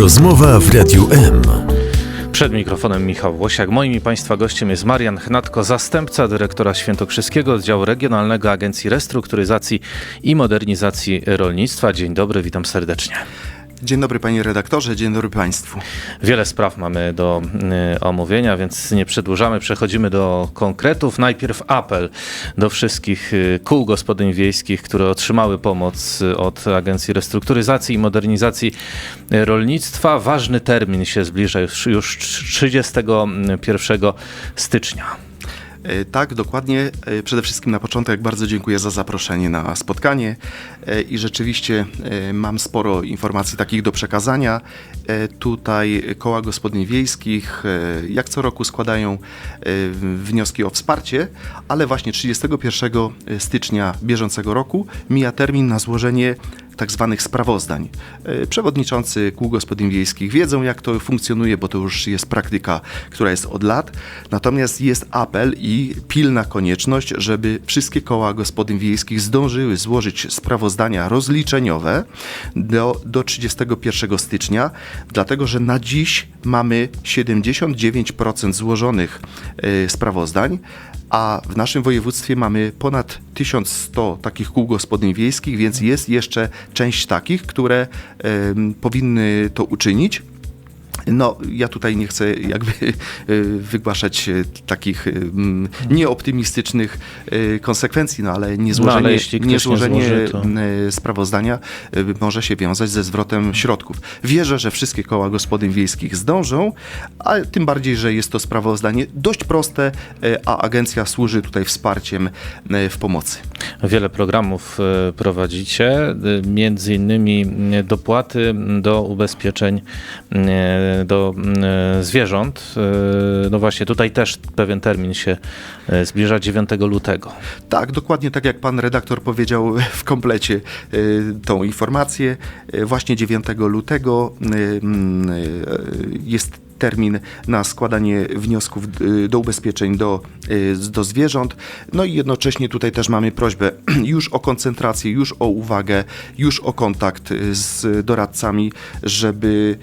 Rozmowa w Radiu M. Przed mikrofonem Michał Łosiak. Moim i Państwa gościem jest Marian Chnatko, zastępca dyrektora Świętokrzyskiego Oddziału Regionalnego Agencji Restrukturyzacji i Modernizacji Rolnictwa. Dzień dobry, witam serdecznie. Dzień dobry panie redaktorze, dzień dobry państwu. Wiele spraw mamy do y, omówienia, więc nie przedłużamy, przechodzimy do konkretów. Najpierw apel do wszystkich y, kół gospodyń wiejskich, które otrzymały pomoc y, od Agencji Restrukturyzacji i Modernizacji Rolnictwa. Ważny termin się zbliża już, już 31 stycznia. E, Tak, dokładnie. E, Przede wszystkim na początek bardzo dziękuję za zaproszenie na spotkanie E, i rzeczywiście mam sporo informacji takich do przekazania. Tutaj koła gospodyń wiejskich jak co roku składają wnioski o wsparcie, ale właśnie 31 stycznia bieżącego roku mija termin na złożenie tak zwanych sprawozdań. E, Przewodniczący kół gospodyń wiejskich wiedzą, jak to funkcjonuje, bo to już jest praktyka, która jest od lat. Natomiast jest apel i pilna konieczność, żeby wszystkie koła gospodyń wiejskich zdążyły złożyć sprawozdania rozliczeniowe do, do 31 stycznia, dlatego że na dziś mamy 79% złożonych e, sprawozdań, a w naszym województwie mamy ponad 1100 takich kół gospodyń wiejskich, więc jest jeszcze część takich, które powinny to uczynić. No, ja tutaj nie chcę jakby e, wygłaszać e, takich nieoptymistycznych e, konsekwencji, no ale niezłożenie, ale jeśli ktoś nie niezłożenie złoży, to- sprawozdania może się wiązać ze zwrotem środków. Wierzę, że wszystkie koła gospodyń wiejskich zdążą, a tym bardziej, że jest to sprawozdanie dość proste, a agencja służy tutaj wsparciem w pomocy. Wiele programów e, prowadzicie, e, między innymi e, dopłaty do ubezpieczeń do zwierząt. No właśnie, tutaj też pewien termin się zbliża 9 lutego. Tak, dokładnie tak jak pan redaktor powiedział w komplecie tą informację. Właśnie 9 lutego mm, jest termin na składanie wniosków y, do ubezpieczeń do, y, do zwierząt. No i jednocześnie tutaj też mamy prośbę już o koncentrację, już o uwagę, już o kontakt y, z doradcami, żeby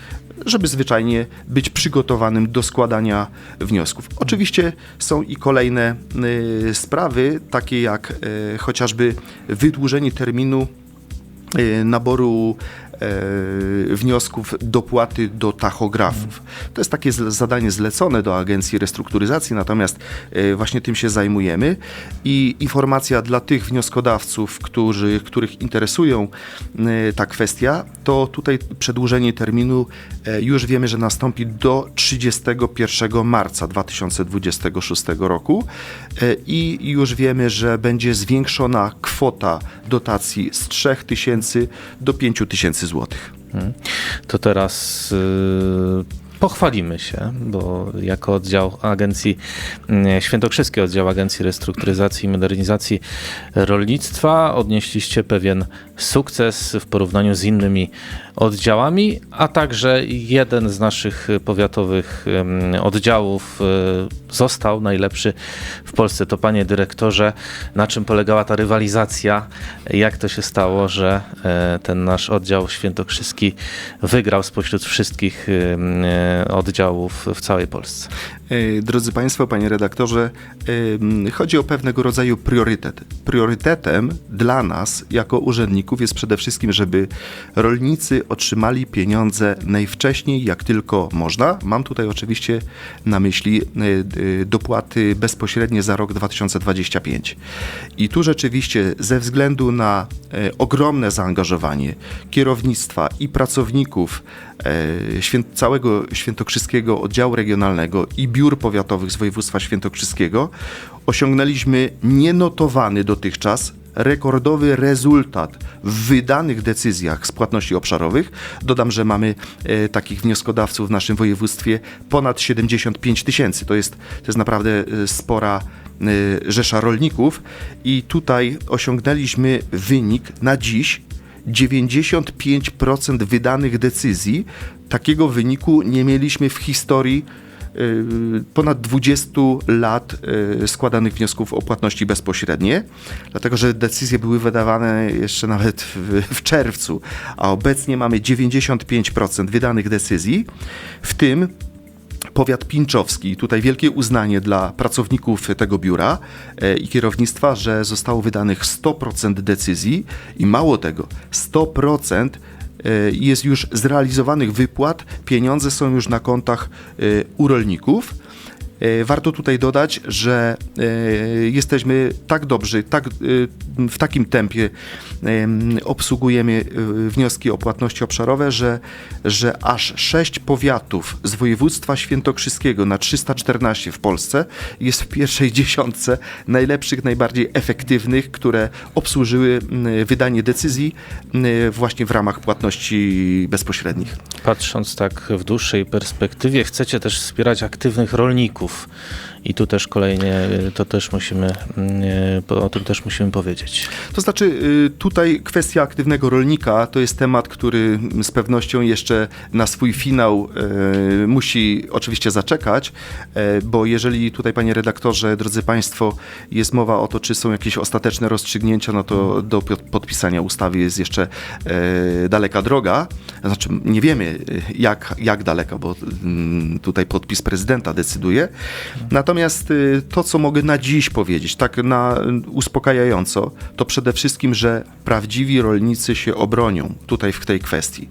żeby zwyczajnie być przygotowanym do składania wniosków. Oczywiście są i kolejne y, sprawy, takie jak y, chociażby wydłużenie terminu naboru wniosków dopłaty do tachografów. To jest takie zadanie zlecone do Agencji Restrukturyzacji, natomiast e, właśnie tym się zajmujemy i informacja dla tych wnioskodawców, którzy, których interesują e, ta kwestia, to tutaj przedłużenie terminu e, już wiemy, że nastąpi do 31 marca 2026 roku e, i już wiemy, że będzie zwiększona kwota dotacji z 3000 do 5000 złotych. To teraz y, pochwalimy się, bo jako oddział Agencji y, Świętokrzyski Oddział Agencji Restrukturyzacji i Modernizacji Rolnictwa odnieśliście pewien sukces w porównaniu z innymi oddziałami, a także jeden z naszych powiatowych ym, oddziałów y, został najlepszy w Polsce. To panie dyrektorze, na czym polegała ta rywalizacja? Jak to się stało, że e, ten nasz oddział świętokrzyski wygrał spośród wszystkich e, oddziałów w całej Polsce? E, Drodzy Państwo, Panie redaktorze, chodzi o pewnego rodzaju priorytet. Priorytetem dla nas, jako urzędników, jest przede wszystkim, żeby rolnicy otrzymali pieniądze najwcześniej, jak tylko można. Mam tutaj oczywiście na myśli e, e, dopłaty bezpośrednie za rok 2025. I tu rzeczywiście, ze względu na ogromne zaangażowanie kierownictwa i pracowników całego Świętokrzyskiego Oddziału Regionalnego i biur powiatowych z województwa świętokrzyskiego osiągnęliśmy nienotowany dotychczas rekordowy rezultat w wydanych decyzjach z płatności obszarowych. Dodam, że mamy e, takich wnioskodawców w naszym województwie ponad 75 tysięcy. To jest, to jest naprawdę e, spora e, rzesza rolników i tutaj osiągnęliśmy wynik na dziś 95% wydanych decyzji. Takiego wyniku nie mieliśmy w historii y, ponad 20 lat y, składanych wniosków o płatności bezpośrednie, dlatego że decyzje były wydawane jeszcze nawet w, w czerwcu, a obecnie mamy 95% wydanych decyzji, w tym powiat pińczowski. Tutaj wielkie uznanie dla pracowników tego biura e, i kierownictwa, że zostało wydanych 100% decyzji i mało tego, 100% e, jest już zrealizowanych wypłat, pieniądze są już na kontach e, u rolników. E, Warto tutaj dodać, że e, jesteśmy tak dobrzy, tak, e, w takim tempie em, obsługujemy wnioski o płatności obszarowe, że, że aż sześć powiatów z województwa świętokrzyskiego na 314 w Polsce jest w pierwszej dziesiątce najlepszych, najbardziej efektywnych, które obsłużyły wydanie decyzji właśnie w ramach płatności bezpośrednich. Patrząc tak w dłuższej perspektywie, chcecie też wspierać aktywnych rolników. Polaków. I tu też kolejnie to też musimy, mm, o tym też musimy powiedzieć. To znaczy, y, tutaj kwestia aktywnego rolnika to jest temat, który z pewnością jeszcze na swój finał y, musi oczywiście zaczekać, y, bo jeżeli tutaj, panie redaktorze, drodzy państwo, jest mowa o to, czy są jakieś ostateczne rozstrzygnięcia, no to do pod- podpisania ustawy jest jeszcze daleka droga. Znaczy, nie wiemy jak, jak daleka, bo mm, tutaj podpis prezydenta decyduje. Natomiast y, to, co mogę na dziś powiedzieć, tak na uspokajająco, to przede wszystkim, że prawdziwi rolnicy się obronią tutaj w tej kwestii.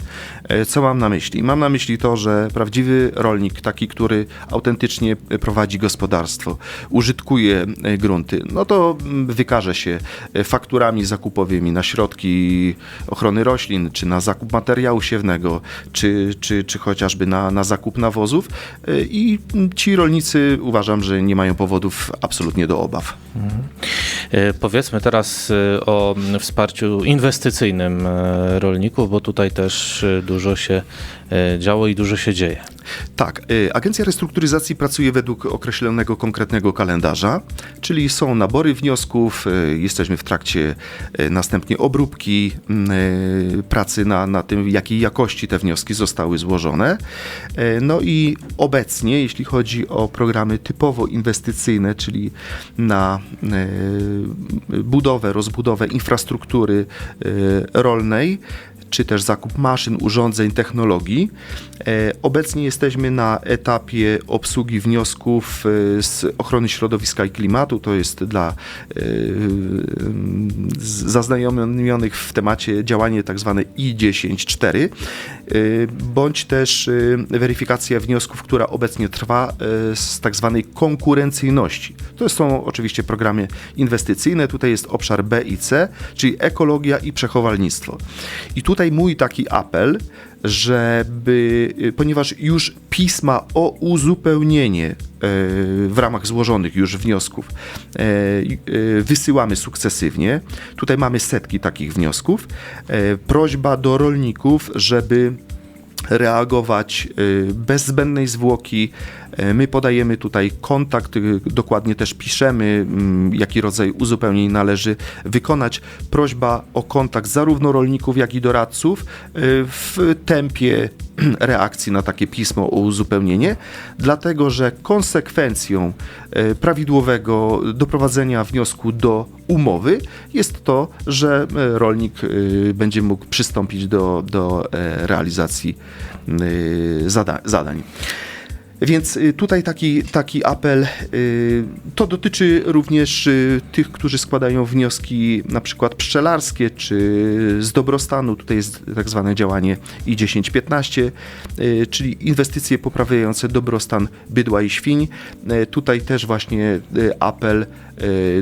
E, Co mam na myśli? Mam na myśli to, że prawdziwy rolnik, taki, który autentycznie prowadzi gospodarstwo, użytkuje e, grunty, no to mm, wykaże się e, fakturami zakupowymi na środki ochrony roślin, czy na zakup materiału siewnego, czy, czy, czy chociażby na, na zakup nawozów. E, I ci rolnicy uważam, że nie mają powodów absolutnie do obaw. E, Powiedzmy teraz e, o mm, wsparciu inwestycyjnym e, rolników, bo tutaj też dużo się działo i dużo się dzieje. Tak, y, Agencja Restrukturyzacji pracuje według określonego konkretnego kalendarza, czyli są nabory wniosków, y, jesteśmy w trakcie y, następnie obróbki pracy na, na tym, jakiej jakości te wnioski zostały złożone. No i obecnie, jeśli chodzi o programy typowo inwestycyjne, czyli na budowę, rozbudowę infrastruktury rolnej, czy też zakup maszyn, urządzeń, technologii. E, Obecnie jesteśmy na etapie obsługi wniosków e, z ochrony środowiska i klimatu. To jest dla e, zaznajomionych w temacie działanie tak zwane I10.4, e, bądź też weryfikacja wniosków, która obecnie trwa z tak zwanej konkurencyjności. To są oczywiście programy inwestycyjne. Tutaj jest obszar B i C, czyli ekologia i przechowalnictwo. I tutaj mój taki apel, żeby, y, ponieważ już pisma o uzupełnienie e, w ramach złożonych już wniosków e, wysyłamy sukcesywnie. Tutaj mamy setki takich wniosków. Prośba do rolników, żeby reagować y, bez zbędnej zwłoki. E, My podajemy tutaj kontakt, y, dokładnie też piszemy, mm, jaki rodzaj uzupełnień należy wykonać. Prośba o kontakt zarówno rolników, jak i doradców y, w tempie reakcji na takie pismo o uzupełnienie, dlatego że konsekwencją e, prawidłowego doprowadzenia wniosku do umowy jest to, że e, rolnik e, będzie mógł przystąpić do, do realizacji zada zadań. Więc y, tutaj taki, taki apel, y, to dotyczy również y, tych, którzy składają wnioski na przykład pszczelarskie czy z dobrostanu. Tutaj jest tak zwane działanie I1015, y, czyli inwestycje poprawiające dobrostan bydła i świń. Tutaj też właśnie apel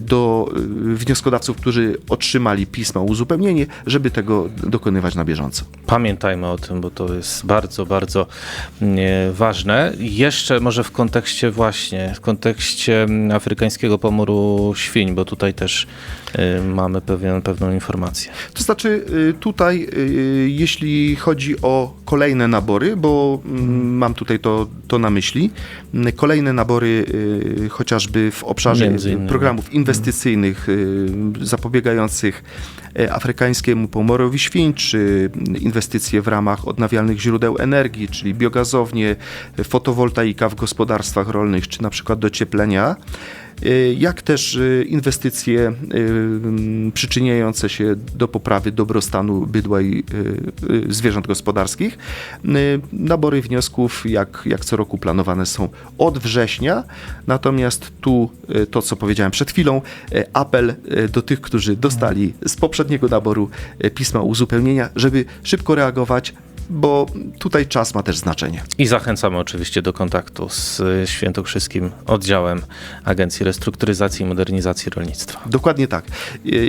do wnioskodawców, którzy otrzymali pismo uzupełnienie, żeby tego dokonywać na bieżąco. Pamiętajmy o tym, bo to jest bardzo, bardzo mm, ważne. Jeszcze może w kontekście właśnie, w kontekście mm, afrykańskiego pomoru świń, bo tutaj też y, mamy pewien, pewną informację. To znaczy y, tutaj, y, jeśli chodzi o kolejne nabory, bo mm, mam tutaj to, to na myśli, kolejne nabory y, chociażby w obszarze programów inwestycyjnych y, zapobiegających e, afrykańskiemu pomorowi świń, czy inwestycje w ramach odnawialnych źródeł energii, czyli biogazownie, fotowoltaika, w gospodarstwach rolnych, czy na przykład docieplenia, y, jak też y, inwestycje y, mm, przyczyniające się do poprawy dobrostanu bydła i y, y, zwierząt gospodarskich. Y, Nabory wniosków, jak, jak co roku planowane są od września, natomiast tu y, to, co powiedziałem przed chwilą, y, apel y, do tych, którzy dostali z poprzedniego naboru y, pisma uzupełnienia, żeby szybko reagować, bo tutaj czas ma też znaczenie. I zachęcamy oczywiście do kontaktu z Świętokrzyskim Oddziałem Agencji Restrukturyzacji i Modernizacji Rolnictwa. Dokładnie tak.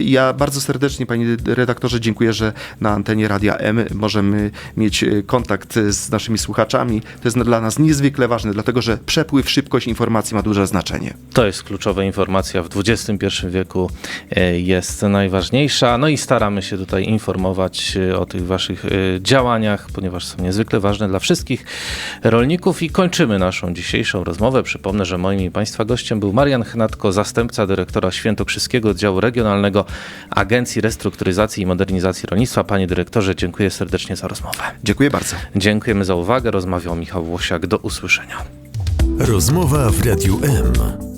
Ja bardzo serdecznie, panie redaktorze, dziękuję, że na antenie Radia M możemy mieć kontakt z naszymi słuchaczami. To jest dla nas niezwykle ważne, dlatego że przepływ, szybkość informacji ma duże znaczenie. To jest kluczowa informacja w XXI wieku e, jest najważniejsza. No i staramy się tutaj informować e, o tych waszych e, działaniach, ponieważ są niezwykle ważne dla wszystkich rolników i kończymy naszą dzisiejszą rozmowę. Przypomnę, że moim i państwa gościem był Marian Chnatko, zastępca dyrektora Świętokrzyskiego Oddziału Regionalnego Agencji Restrukturyzacji i Modernizacji Rolnictwa. Panie dyrektorze, dziękuję serdecznie za rozmowę. Dziękuję bardzo. Dziękujemy za uwagę. Rozmawiał Michał Włosiak. Do usłyszenia. Rozmowa w Radiu M.